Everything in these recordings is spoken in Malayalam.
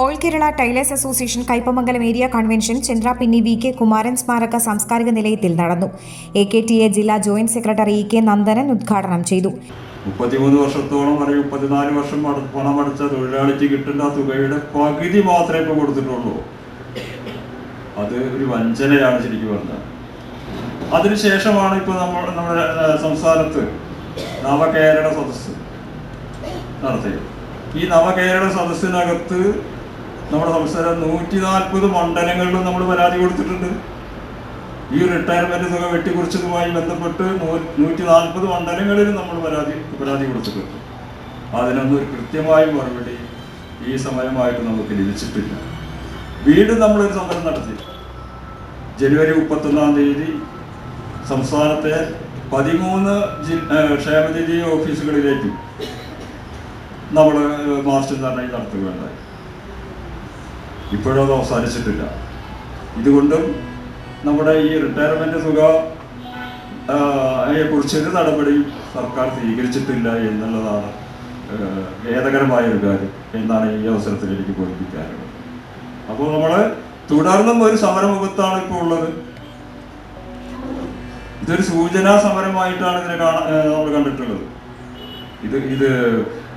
All Kerala tailors association Kaipamangalam area convention Chandrappinni V K Kumaran സ്മാരക സാംസ്കാരിക നിലയത്തിൽ നടന്നു. എ കെ ടി എ ജില്ലാ joint secretary E K Nandanan ഉദ്ഘാടനം ചെയ്തു. മുപ്പത്തിമൂന്ന് വർഷത്തോളം അല്ലെങ്കിൽ മുപ്പത്തിനാല് വർഷം പണമടച്ച തൊഴിലാളിക്ക് കിട്ടേണ്ട തുകയുടെ പകുതി മാത്രമേ ഇപ്പോൾ കൊടുത്തിട്ടുള്ളൂ. അത് ഒരു വഞ്ചനയാണ് ശരിക്കും പറഞ്ഞത് അതിനുശേഷമാണ് ഇപ്പോൾ നമ്മൾ നമ്മുടെ സംസ്ഥാനത്ത് നവകേരള സദസ്സ് നടത്തിയത്. ഈ നവകേരള സദസ്സിനകത്ത് നമ്മുടെ സംസ്ഥാനം നൂറ്റി നാൽപ്പത് മണ്ഡലങ്ങളിലും നമ്മൾ പരാതി കൊടുത്തിട്ടുണ്ട്. ഈ റിട്ടയർമെന്റ് തുക വെട്ടിക്കുറിച്ചതുമായി ബന്ധപ്പെട്ട് നൂറ്റി നാൽപ്പത് മണ്ഡലങ്ങളിലും നമ്മൾ പരാതി പരാതി കൊടുത്തിട്ടുണ്ട്. അതിനൊന്നും ഒരു കൃത്യമായ മറുപടി ഈ സമയമായിട്ട് നമുക്ക് ലഭിച്ചിട്ടില്ല. വീണ്ടും നമ്മളൊരു സമരം നടത്തി. ജനുവരി മുപ്പത്തൊന്നാം തീയതി സംസ്ഥാനത്തെ പതിമൂന്ന് ജി ക്ഷേമനിധി ഓഫീസുകളിലേക്ക് നമ്മൾ മാർച്ച് ധർണ നടത്തുകയുണ്ടായി. ഇപ്പോഴും അത് അവസാനിച്ചിട്ടില്ല. ഇതുകൊണ്ടും നമ്മുടെ ഈ റിട്ടയർമെന്റ് തുക കുറിച്ചൊരു നടപടിയും സർക്കാർ സ്വീകരിച്ചിട്ടില്ല എന്നുള്ളതാണ് ഖേദകരമായ ഒരു കാര്യം എന്നാണ് ഈ അവസരത്തിൽ എനിക്ക് ബോധിപ്പിക്കാറുള്ളത് അപ്പോൾ നമ്മൾ തുടർന്നും ഒരു സമരമുഖത്താണ് ഇപ്പോൾ ഉള്ളത്. ഇതൊരു സൂചനാ സമരമായിട്ടാണ് ഇതിനെ കാണാൻ നമ്മൾ കണ്ടിട്ടുള്ളത്. ഇത് ഇത്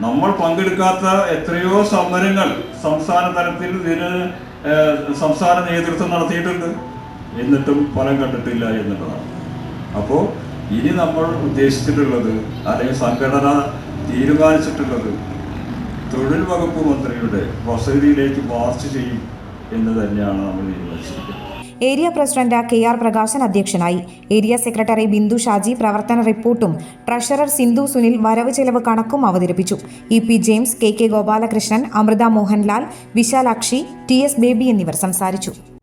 നമ്മൾ പങ്കെടുക്കാത്ത എത്രയോ സമരങ്ങൾ സംസ്ഥാന തലത്തിൽ ഇതിന് സംസ്ഥാന നേതൃത്വം നടത്തിയിട്ടുണ്ട്. എന്നിട്ടും ഫലം കണ്ടിട്ടില്ല എന്നുള്ളതാണ്. അപ്പോൾ ഇനി നമ്മൾ ഉദ്ദേശിച്ചിട്ടുള്ളത് അല്ലെങ്കിൽ സംഘടന തീരുമാനിച്ചിട്ടുള്ളത് തൊഴിൽ വകുപ്പ് മന്ത്രിയുടെ വസതിയിലേക്ക് മാർച്ച് ചെയ്യും എന്ന് തന്നെയാണ് നമ്മൾ തീരുമാനിച്ചിരിക്കുന്നത്. Area president K R Prakashan അധ്യക്ഷനായി. ഏരിയ സെക്രട്ടറി ബിന്ദു ഷാജി പ്രവർത്തന റിപ്പോർട്ടും ട്രഷറർ സിന്ധു സുനിൽ വരവ് ചെലവ് കണക്കും അവതരിപ്പിച്ചു. E P James K K Gopalakrishnan Amrutha Mohanlal Vishalakshi T S Baby എന്നിവർ സംസാരിച്ചു.